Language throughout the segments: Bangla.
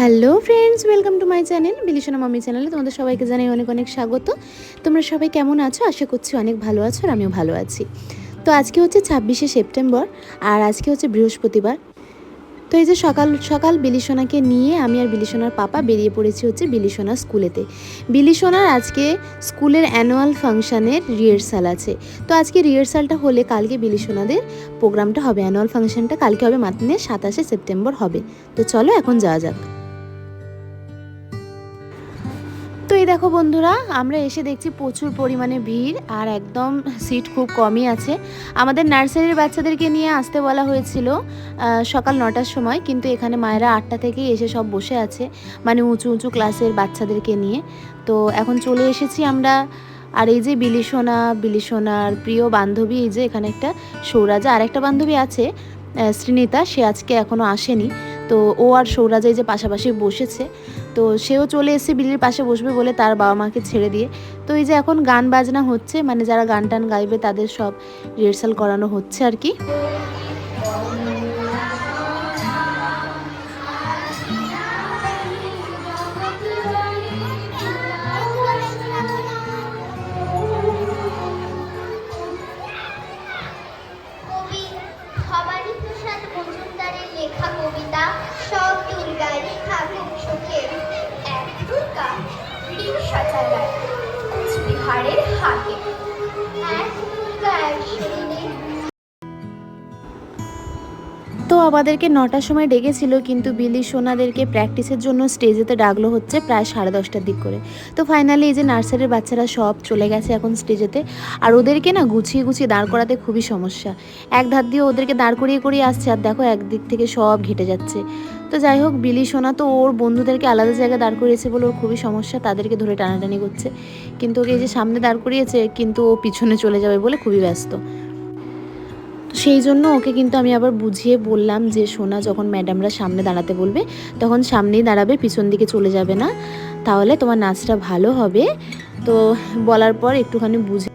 Hello friends, welcome to my channel বিলিশনা মামি চ্যানেলে তোমাদের সবাইকে জানাই অনেক অনেক স্বাগত। তোমরা সবাই কেমন আছো? আশা করছি অনেক ভালো আছো আর আমিও ভালো আছি। তো আজকে হচ্ছে ছাব্বিশে সেপ্টেম্বর আর আজকে হচ্ছে বৃহস্পতিবার। তো এই যে সকাল সকাল বিলিসোনাকে নিয়ে আমি আর বিলিসোনার পাপা বেরিয়ে পড়েছি হচ্ছে বিলিসোনা স্কুলেতে। বিলিসোনার আজকে স্কুলের অ্যানুয়াল ফাংশানের রিহার্সাল আছে। তো আজকে রিহার্সালটা হলে কালকে বিলিসোনাদের প্রোগ্রামটা হবে, অ্যানুয়াল ফাংশনটা কালকে হবে মাত্নে সাতাশে সেপ্টেম্বর হবে। তো চলো এখন যাওয়া যাক। দেখো বন্ধুরা, আমরা এসে দেখছি প্রচুর পরিমাণে ভিড় আর একদম সিট খুব কমই আছে। আমাদের নার্সারির বাচ্চাদেরকে নিয়ে আসতে বলা হয়েছিল সকাল নটার সময়, কিন্তু এখানে মায়েরা আটটা থেকেই এসে সব বসে আছে মানে উঁচু উঁচু ক্লাসের বাচ্চাদেরকে নিয়ে। তো এখন চলে এসেছি আমরা, আর এই যে বিলিসোনা বিলিসোনার প্রিয় বান্ধবী, এই যে এখানে একটা সৌরাজা আর একটা বান্ধবী আছে শ্রীনিতা, সে আজকে এখনও আসেনি। তো ও আর সৌরাজ এই যে পাশাপাশি বসেছে, তো সেও চলে এসেছে বিলির পাশে বসবে বলে তার বাবা মাকে ছেড়ে দিয়ে। তো এই যে এখন গান বাজনা হচ্ছে মানে যারা গান টান গাইবে তাদের সব রিহার্সাল করানো হচ্ছে আর কি। শরীরে তো আমাদেরকে নটার সময় ডেকেছিল, কিন্তু বিলি সোনাদেরকে প্র্যাকটিসের জন্য স্টেজেতে ডাকলো হচ্ছে প্রায় সাড়ে দশটার দিক করে। তো ফাইনালি এই যে নার্সারির বাচ্চারা সব চলে গেছে এখন স্টেজেতে আর ওদেরকে না গুছিয়ে গুছিয়ে দাঁড় করাতে খুবই সমস্যা। এক ধার দিয়ে ওদেরকে দাঁড় করিয়ে করিয়ে আসছে, আর দেখো একদিক থেকে সব ঘেটে যাচ্ছে। তো যাই হোক, বিলি সোনা তো ওর বন্ধুদেরকে আলাদা জায়গায় দাঁড় করিয়েছে বলে ওর খুবই সমস্যা, তাদেরকে ধরে টানাটানি করছে। কিন্তু ওকে যে সামনে দাঁড় করিয়েছে, কিন্তু ও পিছনে চলে যাবে বলে খুবই ব্যস্ত। সেই জন্য ওকে কিন্তু আমি আবার বুঝিয়ে বললাম যে, সোনা যখন ম্যাডামরা সামনে দাঁড়াতে বলবে, তখন সামনেই দাঁড়াবে, পিছন দিকে চলে যাবে না। তাহলে তোমার নাচটা ভালো হবে। তো বলার পর একটুখানি বুঝে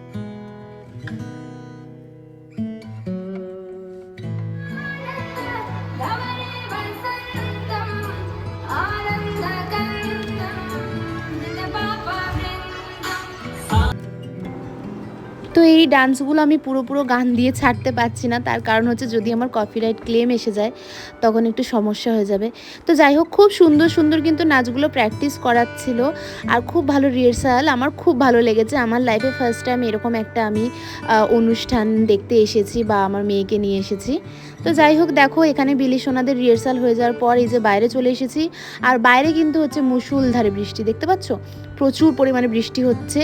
তো এই ডান্সগুলো আমি পুরো পুরো গান দিয়ে ছাড়তে পারছি না। তার কারণ হচ্ছে যদি আমার কপিরাইট ক্লেম এসে যায়, তখন একটু সমস্যা হয়ে যাবে। তো যাই হোক, খুব সুন্দর সুন্দর কিন্তু নাচগুলো প্র্যাকটিস করাচ্ছিল। আর খুব ভালো রিহার্সাল আমার খুব ভালো লেগেছে। আমার লাইফে ফার্স্ট টাইম এরকম একটা আমি অনুষ্ঠান দেখতে এসেছি বা আমার মেয়েকে নিয়ে এসেছি। তো যাই হোক, দেখো, এখানে বিলি সোনাদের রিহার্সাল হয়ে যাওয়ার পর এই যে বাইরে চলে এসেছি। আর বাইরে কিন্তু হচ্ছে মুসুলধারে বৃষ্টি, দেখতে পাচ্ছ? প্রচুর পরিমাণে বৃষ্টি হচ্ছে।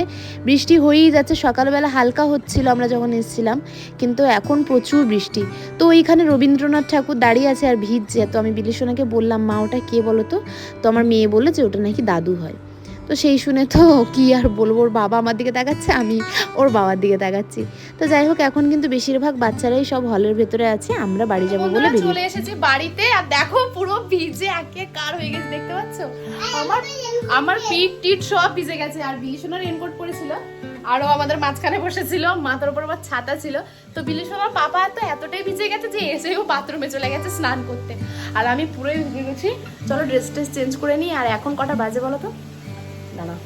বৃষ্টি হয়েই যাচ্ছে, সকালবেলা হালকা হচ্ছিল, আমরা যখন এসেছিলাম, কিন্তু এখন প্রচুর বৃষ্টি। তো ওইখানে রবীন্দ্রনাথ ঠাকুর দাঁড়িয়ে আছে আর ভিজছে, তো আমি বিলিসোনাকে বললাম, মা, ওটা কে বলো তো তো আমার মেয়ে বলল যে, ওটা নাকি দাদু হয়। তো সেই শুনে তো কি আর বলব ওর বাবা আমার দিকে তাকাচ্ছে আমি ওর বাবার দিকে তাকাচ্ছি। তো যাই হোক এখন কিন্তু বেশিরভাগ বাচ্চারাই সব হলের ভেতরে আছে আমরা বাড়ি যাব বলে চলে এসেছি বাড়িতে আর দেখো পুরো ভিজে একে কার হয়ে গেছে দেখতে পাচ্ছ? আমার আমার পিঠ টিট সব ভিজে গেছে আর বিলিশোনা রেনকোট পরেছিল আরও আমাদের মাঝখানে বসেছিল মাথার উপর আমার ছাতা ছিল। তো বিলিশোনার পাপা তো এতটাই ভিজে গেছে যে এসেও বাথরুমে চলে গেছে স্নান করতে। আর আমি পুরোই ভিজে গেছি। চলো ড্রেস ট্রেস চেঞ্জ করে নিই আর এখন কটা বাজে বলো তো? দাঁড়া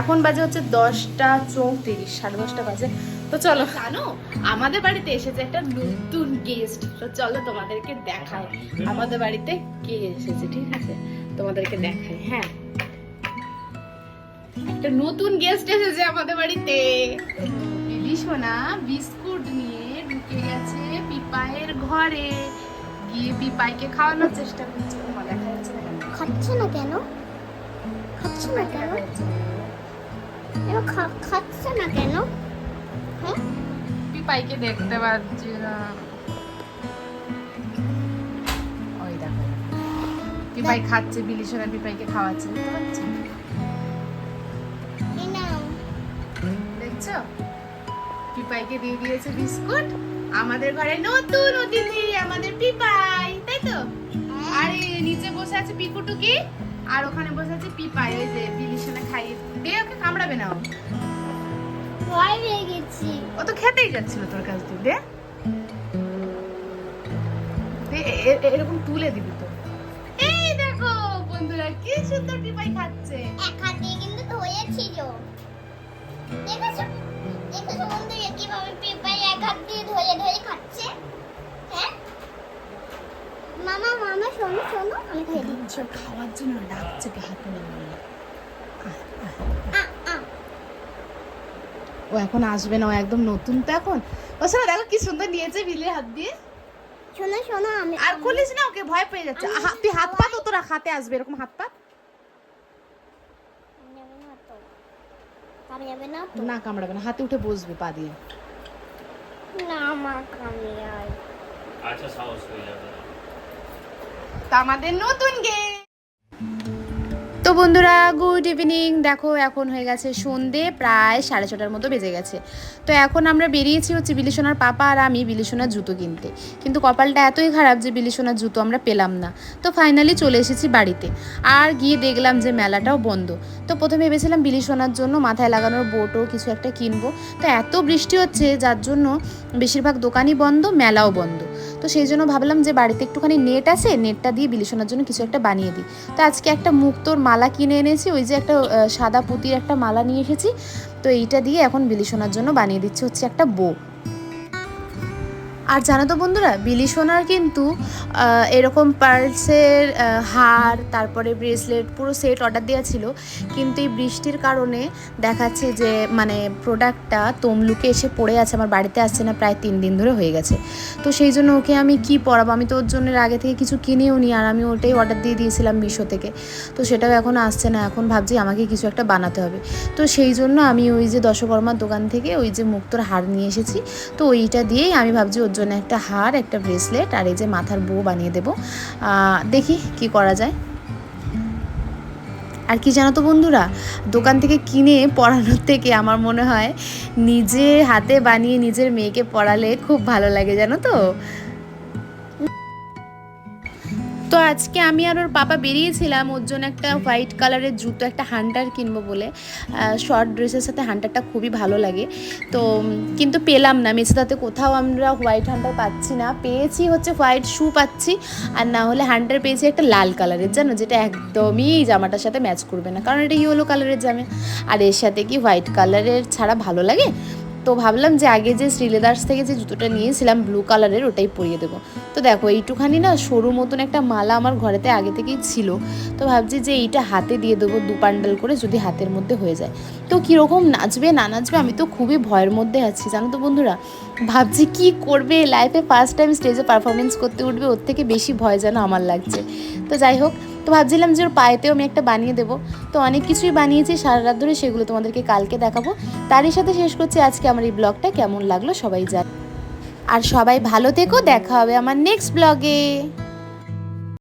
এখন বাজে হচ্ছে দশটা চৌত্রিশ সাড়ে দশটা বাজে। তো চলো। জানো আমাদের বাড়িতে এসেছে একটা নতুন গেস্ট তো চলো তোমাদেরকে দেখাই। আমাদের বাড়িতে কে এসেছে ঠিক আছে? তোমাদেরকে দেখাই হ্যাঁ। একটা নতুন গেস্ট এসেছে আমাদের বাড়িতে। দিদি সোনা বিস্কুট নিয়ে ঢুকে গেছে পিপাইয়ের ঘরে। গিয়ে পিপাইকে খাওয়ানোর চেষ্টা করছে। ওমা, দেখা যাচ্ছে না কেন? খাচ্ছে না কেন? খাচ্ছে না কেন? না। এবার খা- খাচ্ছে না কেন? হ্যাঁ? পিপাইকে দেখতে পাচ্ছি না। ওই দেখো। পিপাই খাচ্ছে বিলিশনা পিপাইকে খাওয়াচ্ছে দেখতে পাচ্ছি? দেখছ? পিপাইকে দিয়ে দিয়েছে বিস্কুট। আমাদের ঘরে নতুন অতিথি আমাদের পিপাই তাই তো? আরে নিচে বসে আছে পিকুটুকি আর ওখানে বসে আছে পিপাই ওই যে বিলিশনা খাইয়ে। দিয়ে ওকে কামড়াবে না ও। ভয় পেয়ে গেছি। ও তো খেতেই যাচ্ছিল তোর কাছ থেকে দে। এরকম তুলে দিবি তো। এ বন্ধুরা কি সুন্দর টিপাই খাচ্ছে। এক হাত দিয়ে কিন্তু ধরেছিল। দেখেছ? দেখেছ বন্ধুরা কীভাবে পেপার এক হাত দিয়ে ধরে ধরে খাচ্ছে হ্যাঁ মামা মামা শোনো শোনো আমি খাই দিই সব খাওয়ার জন্য ডাকছে হাতে নিয়ে ও এখন আসবে না ও একদম নতুন তো এখন। ও শোনো দেখো কি সুন্দর নিয়েছে বিলের হাত দিয়ে। শোনো শোনো আমি আর খুলিস না ওকে ভয় পেয়ে যাচ্ছে। তুই হাত পাত ও তোরা হাতে আসবে এরকম হাত পাত আমি না তো। তো। কামড়াবে না হাতে উঠে বসবে পা দিয়ে। না আমার কামড়ায়। আচ্ছা সাহস হয়ে যাবে। তা আমাদের নতুন তো বন্ধুরা গুড ইভিনিং দেখো, এখন হয়ে গেছে সন্ধে, প্রায় সাড়ে ছটার মতো বেজে গেছে। তো এখন আমরা বেরিয়েছি হচ্ছে বিলিসোনার পাপা আর আমি বিলিসোনার জুতো কিনতে। কিন্তু কপালটা এতই খারাপ যে বিলিসোনার জুতো আমরা পেলাম না। তো ফাইনালি চলে এসেছি বাড়িতে। আর গিয়ে দেখলাম যে মেলাটাও বন্ধ। তো প্রথমে ভেবেছিলাম বিলিসোনার জন্য মাথায় লাগানোর বোটও কিছু একটা কিনবো। তো এত বৃষ্টি হচ্ছে, যার জন্য বেশিরভাগ দোকানই বন্ধ, মেলাও বন্ধ। তো সেই জন্য ভাবলাম যে বাড়িতে একটুখানি নেট আছে নেটটা দিয়ে বিলিসোনার জন্য কিছু একটা বানিয়ে দিই। তো আজকে একটা মুক্তোর মালা কিনে এনেছি, ওই যে একটা সাদা পুঁতির একটা মালা নিয়ে এসেছি। তো এইটা দিয়ে এখন বিলিসোনার জন্য বানিয়ে দিচ্ছি হচ্ছে একটা বো আর জানো তো বন্ধুরা বিলি সোনার কিন্তু এরকম পার্লসের আহ, হার তারপরে ব্রেসলেট পুরো সেট অর্ডার দেওয়া ছিল। কিন্তু এই বৃষ্টির কারণে দেখাচ্ছে যে মানে প্রোডাক্টটা তমলুকে এসে পড়ে আছে আমার বাড়িতে আসছে না প্রায় তিন দিন ধরে হয়ে গেছে। তো সেই জন্য ওকে আমি কি পরাবো? আমি তো ওর জন্য আগে থেকে কিছু কিনেও নি আর আমি ওটাই অর্ডার দিয়ে দিয়েছিলাম মিশো থেকে। তো সেটাও এখন আসছে না এখন ভাবছি আমাকে কিছু একটা বানাতে হবে। তো সেই জন্য আমি ওই যে দশকর্মার দোকান থেকে ওই যে মুক্তোর হার নিয়ে এসেছি। তো ওইটা দিয়েই আমি ভাবছি ওর জন্য একটা হার, একটা ব্রেসলেট আর এই যে মাথার বউ বানিয়ে দেব। দেখি কি করা যায়। আর কি জানো তো বন্ধুরা, দোকান থেকে কিনে পড়ানোর থেকে আমার মনে হয় নিজে হাতে বানিয়ে নিজের মেয়েকে পড়ালে খুব ভালো লাগে, জানো তো? তো আজকে আমি আর ওর পাপা বেরিয়েছিলাম। ওর জন্য একটা হোয়াইট কালারের জুতো, একটা হান্টার কিনবো বলে। শর্ট ড্রেসের সাথে হান্টারটা খুবই ভালো লাগে। তো কিন্তু পেলাম না। মেছেদাতে কোথাও আমরা হোয়াইট হান্টার পাচ্ছি না। পেয়েছি হচ্ছে হোয়াইট শু পাচ্ছি। আর না হলে হান্টার পেয়েছি একটা লাল কালারের, জানো? যেটা একদমই জামাটার সাথে ম্যাচ করবে না। কারণ এটা ইয়েলো কালারের জামা। আর এর সাথে কি হোয়াইট কালারের ছাড়া ভালো লাগে? তো ভাবলাম যে আগে যে শ্রীলেদার্স থেকে যে জুতোটা নিয়েছিলাম ব্লু কালারের ওটাই পরিয়ে দেবো। তো দেখো, এইটুখানি না সরু মতন একটা মালা আমার ঘরেতে আগে থেকেই ছিল। তো ভাবছি যে এইটা হাতে দিয়ে দেবো, দু পান্ডাল করে যদি হাতের মধ্যে হয়ে যায়। তো কীরকম নাচবে, না নাচবে, আমি তো খুবই ভয়ের মধ্যে আছি। জানো তো বন্ধুরা, ভাবছি কি করবে? লাইফে ফার্স্ট টাইম স্টেজে পারফরমেন্স করতে উঠবে, ওর থেকে বেশি ভয় যেন আমার লাগছে। তো যাই হোক তো ভাবছিলাম যে ওর পায়েতেও আমি একটা বানিয়ে দেবো। তো অনেক কিছুই বানিয়েছি, সারা রাত ধরে সেগুলো তোমাদেরকে কালকে দেখাবো। তারই সাথে শেষ করছি, আজকে আমার এই ব্লগটা। কেমন লাগল সবাই জান আর সবাই ভালো থেকো, দেখা হবে আমার নেক্সট ব্লগে